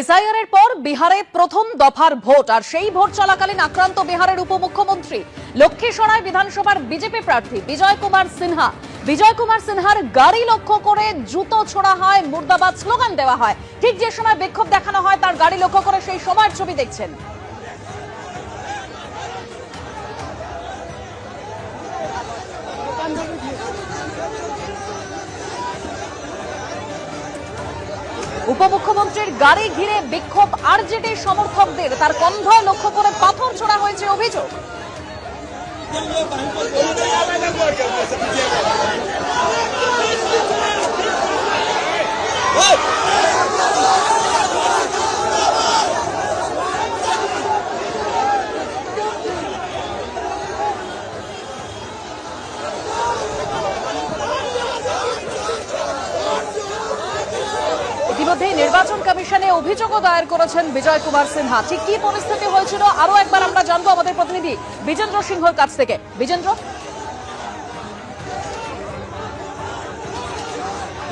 SIR এর পর বিহারে প্রথম দফার ভোট, আর সেই ভোট চলাকালীন আক্রান্ত বিহারের উপমুখ্যমন্ত্রী লক্ষ্মীসরায় বিধানসভার বিজেপি প্রার্থী বিজয় কুমার সিনহা। বিজয় কুমার সিনহার গাড়ি লক্ষ্য করে জুতো ছোড়া হয়, মুর্দাবাদ স্লোগান দেওয়া হয়। ঠিক যে সময় বিক্ষোভ দেখানো হয়, তার গাড়ি লক্ষ্য করে সেই সময়ের ছবি দেখছেন। উপমুখ্যমন্ত্রীর গাড়ি ঘিরে বিক্ষোভ আরজেডি সমর্থকদের তার কনভয় লক্ষ্য করে পাথর ছোড়া হয়েছে অভিযোগ। নির্বাচন কমিশনে অভিযোগও দায়ের করেছেন বিজয় কুমার সিনহা। ঠিক কি পরিস্থিতি হয়েছিল? আরও একবার আমরা জানব আমাদের প্রতিনিধি বিজেন্দ্র সিংহর কাছ থেকে। বিজেন্দ্র?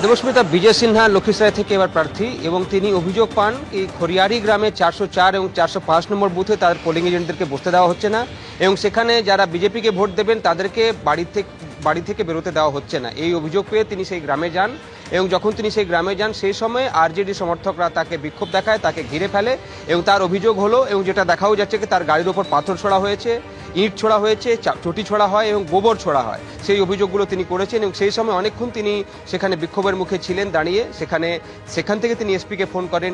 দেবস্মিতা, বিজয় সিনহা লক্ষ্মীসরায় থেকে এবার প্রার্থী এবং তিনি অভিযোগ পান এই খরিয়ারি গ্রামে চারশো চার এবং চারশো পাঁচ নম্বর বুথে তাদের পোলিং এজেন্টদেরকে বসতে দেওয়া হচ্ছে না এবং সেখানে যারা বিজেপিকে ভোট দেবেন তাদেরকে বাড়ি থেকে বাড়ি থেকে বেরোতে দেওয়া হচ্ছে না। এই অভিযোগ পেয়ে তিনি সেই গ্রামে যান এবং যখন তিনি সেই গ্রামে যান সেই সময় আরজেডি সমর্থকরা তাকে বিক্ষোভ দেখায়, তাকে ঘিরে ফেলে এবং তার অভিযোগ হলো এবং যেটা দেখাও যাচ্ছে কি তার গাড়ির ওপর পাথর ছোড়া হয়েছে, ইট ছোড়া হয়েছে চটি ছোড়া হয় এবং গোবর ছোড়া হয়। সেই অভিযোগগুলো তিনি করেছেন এবং সেই সময় অনেকক্ষণ তিনি সেখানে বিক্ষোভের মুখে ছিলেন, দাঁড়িয়ে সেখানে, সেখান থেকে তিনি এসপিকে ফোন করেন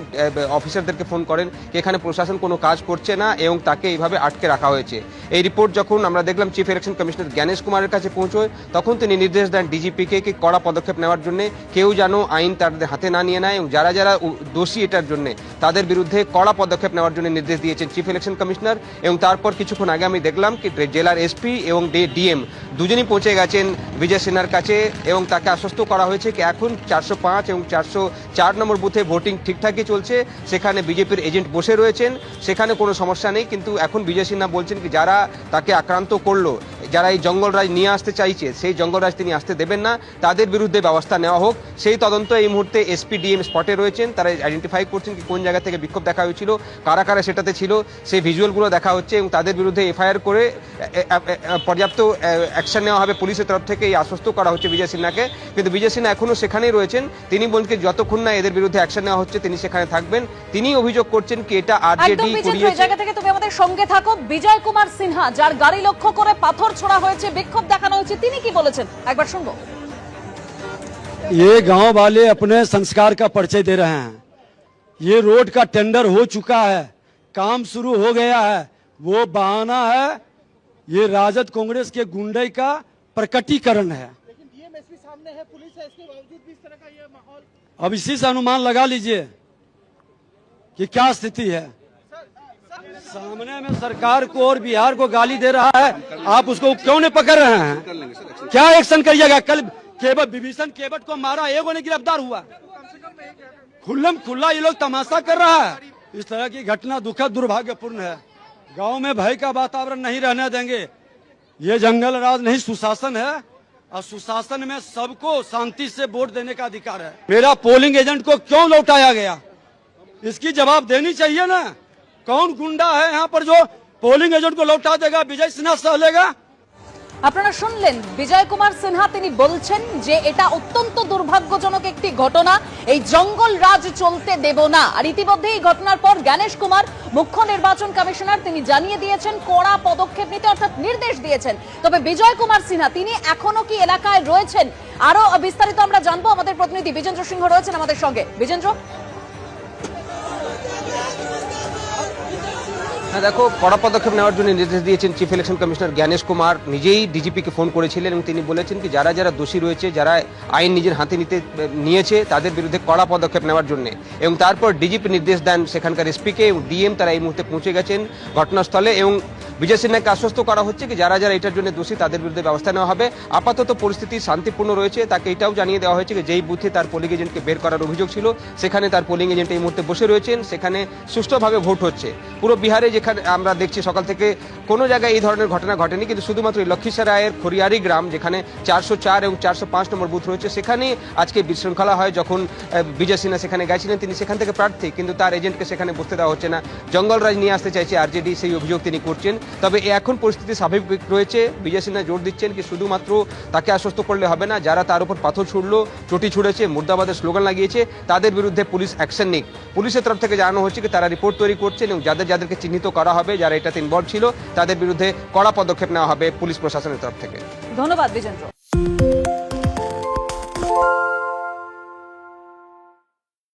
অফিসারদেরকে ফোন করেন এখানে প্রশাসন কোনো কাজ করছে না এবং তাকে এইভাবে আটকে রাখা হয়েছে। এই রিপোর্ট যখন আমরা দেখলাম চিফ ইলেকশন কমিশনার জ্ঞানেশ কুমারের কাছে পৌঁছয়, তখন তিনি নির্দেশ দেন ডিজিপিকে কি কড়া পদক্ষেপ নেওয়ার জন্য, কেউ যেন আইন তাদের হাতে না নিয়ে নেয় এবং যারা যারা দোষী এটার জন্য, তাদের বিরুদ্ধে কড়া পদক্ষেপ নেওয়ার জন্য নির্দেশ দিয়েছেন চিফ ইলেকশন কমিশনার এবং তারপর কিছুক্ষণ আগে আমি দেখলাম কি জেলার এসপি এবং ডিএম দুজনই পৌঁছে গেছেন বিজয় সিনহার কাছে এবং তাকে আশ্বস্ত করা হয়েছে কি এখন চারশো পাঁচ এবং চারশো চার নম্বর বুথে ভোটিং ঠিকঠাকই চলছে। সেখানে বিজেপির এজেন্ট বসে রয়েছেন। সেখানে কোনো সমস্যা নেই, কিন্তু এখন বিজয় সিনহা বলছেন কি যারা তাকে আক্রান্ত করল যারা এই জঙ্গলরাজ নিয়ে আসতে চাইছে সেই জঙ্গলরাজ তিনি আসতে দেবেন না। তাদের বিরুদ্ধে ব্যবস্থা নেওয়া হোক। সেই তদন্ত এই মুহূর্তে এসপি ডিএম স্পটে রয়েছেন। তারা আইডেন্টিফাই করছেন কি কোন জায়গা থেকে বিক্ষোভ দেখা হয়েছিল কারা কারা সেটাতে ছিল। সেই ভিজুয়ালগুলো দেখা হচ্ছে এবং তাদের বিরুদ্ধে এফআইআর করে পর্যাপ্ত অ্যাকশন নেওয়া হবে পুলিশের তরফ থেকে। এই আশ্বস্ত করা হচ্ছে বিজয় সিনহাকে। কিন্তু বিজয় সিনহা এখনও সেখানেই রয়েছেন। তিনি বলছেন যতক্ষণ না এদের বিরুদ্ধে অ্যাকশন নেওয়া হচ্ছে তিনি সেখানে থাকবেন। তিনি অভিযোগ করছেন কি এটা আরজেডি করিয়েছে। জায়গা থেকে তুমি আমাদের সঙ্গে থাকো। বিজয় কুমার সিনহা যার গাড়ি লক্ষ্য করে পাথর ছোড়া হয়েছে বিক্ষোভ দেখানো হয়েছে তিনি কি বলেছেন একবার শুনবো ये गांव वाले अपने संस्कार का परिचय दे रहे हैं ये रोड का टेंडर हो चुका है काम शुरू हो गया है वो बहाना है ये राजद कांग्रेस के गुंडे का प्रकटीकरण है लेकिन डीएमएसपी सामने है पुलिस है इसके बावजूद भी इस तरह का ये माहौल अब इसी से अनुमान लगा लीजिए कि क्या स्थिति है सामने में सरकार को और बिहार को गाली दे रहा है। आप उसको क्यों नहीं पकड़ रहे हैं? क्या एक्शन करिएगा कल केवट विभीषण केवट को मारा एगो ने गिरफ़्तार हुआ? खुल्लम खुल्ला ये लोग तमाशा कर रहा है। इस तरह की घटना दुखद, दुर्भाग्यपूर्ण है। गाँव में भय का वातावरण नहीं रहने देंगे। ये जंगल राज नहीं, सुशासन है। और सुशासन में सबको शांति से वोट देने का अधिकार है। मेरा पोलिंग एजेंट को क्यों लौटाया गया? इसकी जवाब देनी चाहिए ना। कौन गुंडा है यहाँ पर जो पोलिंग एजेंट को लौटा देगा विजय सिन्हा सह लेगा আপনারা শুনলেন বিজয় কুমার সিনহা তিনি বলছেন যে এটা অত্যন্ত দুর্ভাগ্যজনক একটি ঘটনা এই জঙ্গল রাজ চলতে দেব না আর ইতিমধ্যে এই ঘটনার পর জ্ঞানেশ কুমার মুখ্য নির্বাচন কমিশনার তিনি জানিয়ে দিয়েছেন কড়া পদক্ষেপ নিতে অর্থাৎ নির্দেশ দিয়েছেন তবে বিজয় কুমার সিনহা তিনি এখনো কি এলাকায় রয়েছেন আরো বিস্তারিত আমরা জানবো আমাদের প্রতিনিধি বিজেন্দ্র সিংহ রয়েছেন আমাদের সঙ্গে বিজেন্দ্র দেখো, কড়া পদক্ষেপ নেওয়ার জন্য নির্দেশ দিয়েছেন chief election commissioner Gyanesh Kumar. নিজেই ডিজিপিকে ফোন করেছিলেন এবং তিনি বলেছেন কি, যারা যারা দোষী রয়েছে, যারা আইন নিজের হাতে নিতে, নিয়েছে, তাদের বিরুদ্ধে কড়া পদক্ষেপ নেওয়ার জন্য। এবং তারপর ডিজিপি নির্দেশ দেন সেখানকার এসপিকে এবং ডিএম তারা এই মুহূর্তে পৌঁছে গেছেন ঘটনাস্থলে এবং বিজয় সিনহাকে আশ্বস্ত করা হচ্ছে কি যারা যারা এটার জন্য দোষী তাদের বিরুদ্ধে ব্যবস্থা নেওয়া হবে। আপাতত পরিস্থিতি শান্তিপূর্ণ রয়েছে, তাকে এটাও জানিয়ে দেওয়া হয়েছে যেই বুথে তার পোলিং এজেন্টকে বের করার অভিযোগ ছিল, সেখানে তার পোলিং এজেন্ট এই মুহূর্তে বসে রয়েছেন, সেখানে সুষ্ঠুভাবে ভোট হচ্ছে। পুরো বিহারে যেখানে আমরা দেখছি সকাল থেকে কোনো জায়গায় এই ধরনের ঘটনা ঘটেনি, কিন্তু শুধুমাত্র এই লক্ষীসরায়ের খড়িয়ারি গ্রাম, যেখানে চারশো চার এবং চারশো পাঁচ নম্বর বুথ রয়েছে সেখানে আজকে বিশৃঙ্খলা হয় যখন বিজয় সিনহা সেখানে গেছিলেন, তিনি সেখান থেকে প্রার্থী, কিন্তু তার এজেন্টকে সেখানে বসতে দেওয়া হচ্ছে না। জঙ্গলরাজ নিয়ে আসতে চাইছে আরজেডি সেই অভিযোগ তিনি করছেন। তবে এখন পরিস্থিতি স্বাভাবিক রয়েছে। বিজয় সিনহা জোর দিচ্ছেন কি শুধুমাত্র তাকে আশ্বস্ত করলে হবে না, যারা তার উপর পাথর ছুড়ল, চটি ছুড়েছে, মুর্দাবাদের স্লোগান লাগিয়েছে, তাদের বিরুদ্ধে পুলিশ অ্যাকশন নিক। পুলিশের তরফ থেকে জানানো হচ্ছে কি তারা রিপোর্ট তৈরি করছেন এবং যাদের যাদেরকে চিহ্নিত করা হবে, যারা এটাতে ইনভলভ ছিল, তাদের বিরুদ্ধে কড়া পদক্ষেপ নেওয়া হবে পুলিশ প্রশাসনের তরফ থেকে। ধন্যবাদ বিজেন্দ্র।